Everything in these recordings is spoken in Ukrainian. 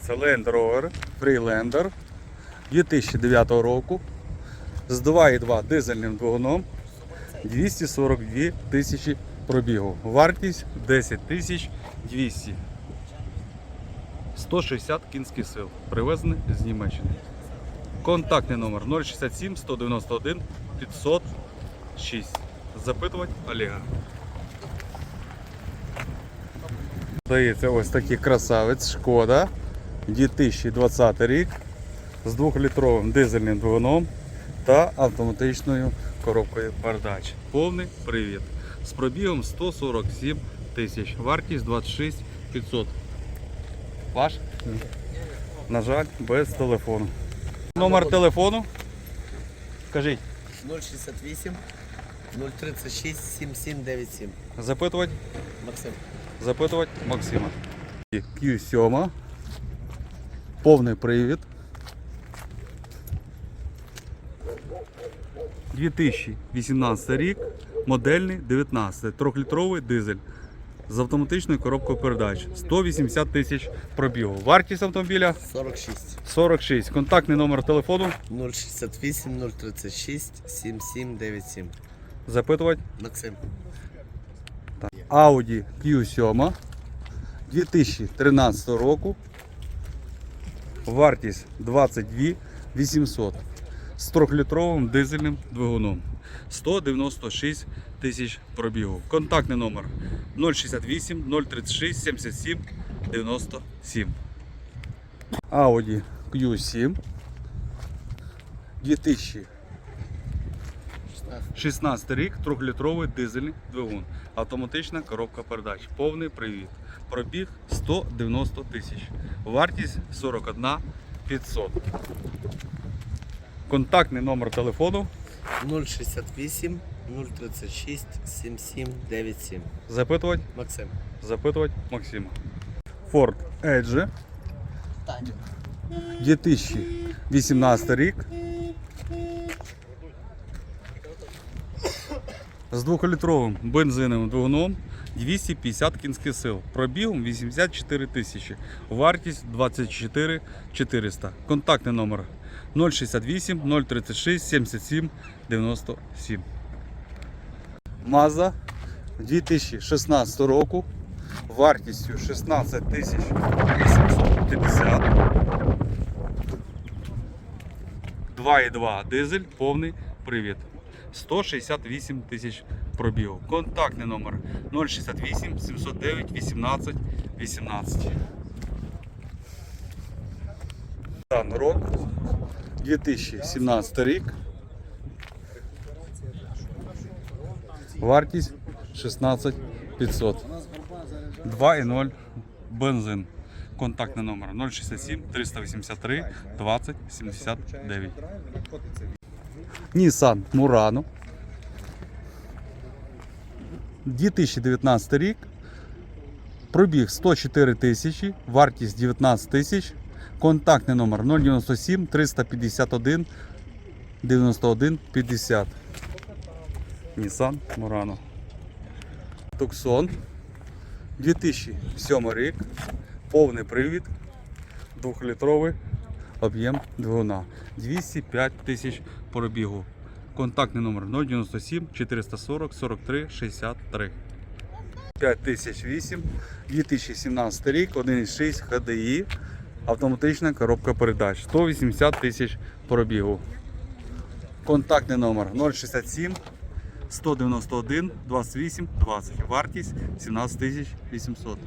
Це Land Rover Freelander 2009 року з 2,2 дизельним двигуном 242 тисячі пробігу. Вартість 10 тисяч 200. 160 кінських сил. Привезений з Німеччини. Контактний номер 067 191 506. Запитувати Олега. Здається, ось такий красавець Шкода 2020 рік з 2-літровим дизельним двигуном та автоматичною коробкою передач. Повний привід. З пробігом 147 тисяч. Вартість 26 500. Ваш? На жаль, без телефону. Номер телефону. Скажіть, 068 036 7797. запитувати, Максим. запитувати Максима. Q7. Повний привід. 2018 рік, модельний 19, 3-літровий дизель з автоматичною коробкою передач. 180 тисяч пробігу. Вартість автомобіля 46 46. Контактний номер телефону. 068 036 7797. Запитувати. Максим. Audi Q7 2013 року. Вартість 22 800 з 3-літровим дизельним двигуном. 196 тисяч пробігу. Контактний номер 068 036 77 97. Audi Q7 2016 рік, 3-літровий дизельний двигун. Автоматична коробка передач. Повний привід. Пробіг 190 тисяч. Вартість 41 500. Контактний номер телефону. 068 036 7797. Запитувати, Максим. запитувати Максима. Ford Edge 2018 рік. З 2-літровим бензиновим двигуном 250 кінських сил. Пробігом 84 тисячі. Вартість 24 400. Контактний номер 068 036 77 97. Mazda 2016 року вартістю 16 тисяч 850. 2,2 дизель, повний привід. 168 тисяч пробігу. Контактний номер 068 709 18 18. Дан рок 2017 рік. Вартість 16 500. 2,0 бензин. Контактний номер 067 383 20 79. Nissan Murano. 2019 рік. Пробіг 104 тисячі, вартість 19 тисяч. Контактний номер 097 351 91 50. Nissan Murano. Tucson. 2007 рік. Повний привід. 2-літровий об'єм двигуна. 205 тисяч пробігу. Контактний номер 097 440 43 63. 5008, 2017 рік, 1,6 HDI, автоматична коробка передач. 180 тисяч пробігу. Контактний номер 067 191 28 20. Вартість 17 800.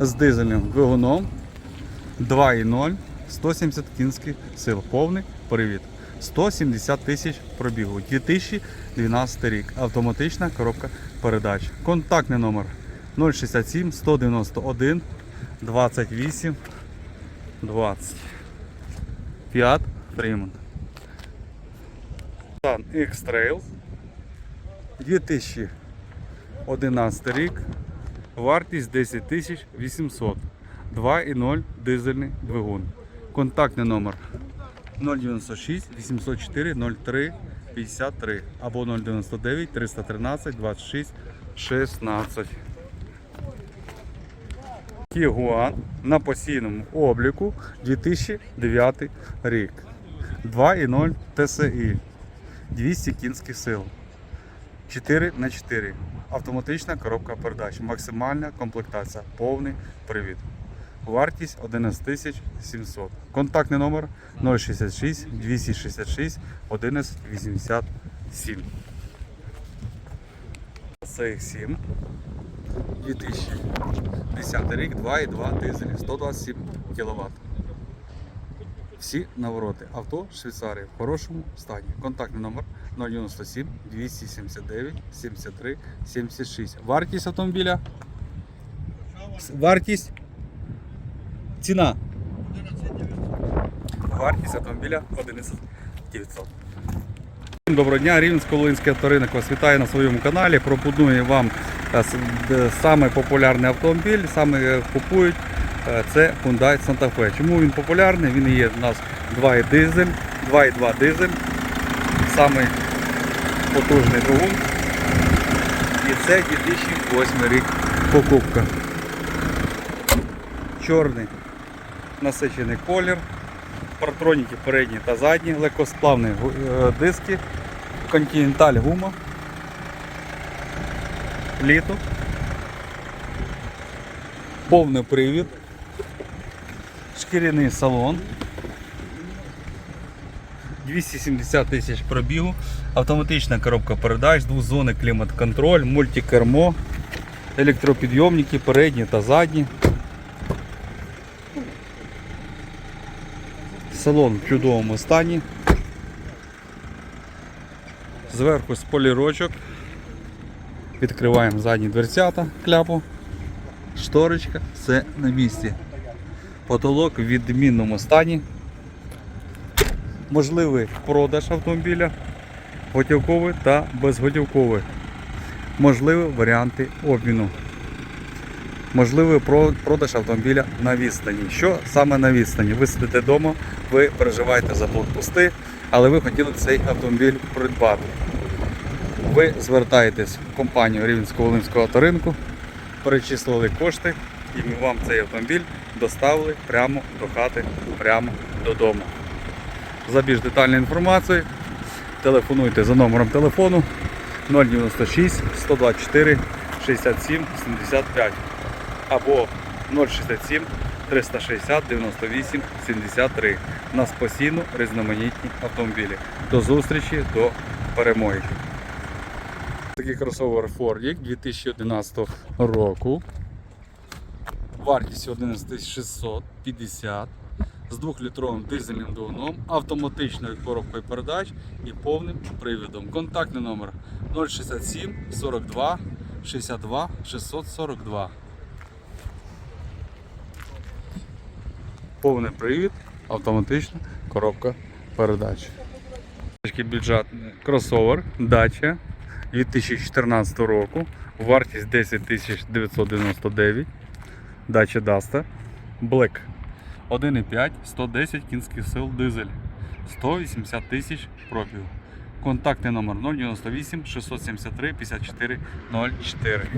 З дизельним двигуном 2,0 170 кінських сил. Повний привід. 170 тисяч пробігу. 2012 рік. Автоматична коробка передач. Контактний номер 067 191 28 20. Fiat Fremont. Nissan X-Trail 2011 рік. Вартість 10 тисяч 800. 2,0 дизельний двигун. Контактний номер 096 804 03 53 або 099 313 26 16. Tiguan на постійному обліку 2009 рік. 2.0 TSI. 200 кінських сил. 4 на 4 Автоматична коробка передач. Максимальна комплектація. Повний привід. Вартість 11 700. Контактний номер 066 266 1187. CX7 2010 рік 2,2 дизель 127 кВт. Всі навороти. Авто Швейцарії в хорошому стані. Контактний номер 097 279 73 76. Вартість автомобіля. Вартість. Ціна. Вартість автомобіля 11 900. Доброго дня, Рівненсько-Волинський авторинок вас вітає на своєму каналі. Пропонує вам е, саме популярний автомобіль, саме купують. е, Це Hyundai Santa Fe. Чому він популярний? Він є у нас 2,2 дизель, 2,2 дизель, самий потужний двигун. І це 2008 рік покупка. Чорний насичений колір, партроніки передні та задні, легкосплавні е, диски, континенталь гума, літо, повний привід, шкіряний салон, 270 тисяч пробігу, автоматична коробка передач, двозонний клімат-контроль, мультикермо, електропідйомники передні та задні. Салон в чудовому стані. Зверху сполірочок. Відкриваємо задні дверцята, кляпу. Шторочка, все на місці. Потолок в відмінному стані. Можливий продаж автомобіля, готівковий та безготівковий. Можливі варіанти обміну. Можливий продаж автомобіля на відстані. Що саме на відстані? Ви сидите вдома, ви переживаєте за блокпости, але ви хотіли цей автомобіль придбати. Ви звертаєтесь в компанію Рівненського Волинського авторинку, перечислили кошти і ми вам цей автомобіль доставили прямо до хати, прямо додому. За більш детальною інформацією телефонуйте за номером телефону 096 124 67 75 або 067 360 98 73. У нас різноманітні автомобілі. До зустрічі, до перемоги. Такий кросовер Ford 2011 року. Вартість 11 650 з 2-літровим дизельним двигуном, автоматичною коробкою передач і повним привідом. Контактний номер 067 42 62 642. Повний привід, автоматична коробка передач. Бюджетний кросовер Dacia 2014 року. Вартість 10 999. Dacia Duster Black 1,5, 110 кінських сил дизель. 180 тисяч пробігу. Контактний номер 098 673 54 04.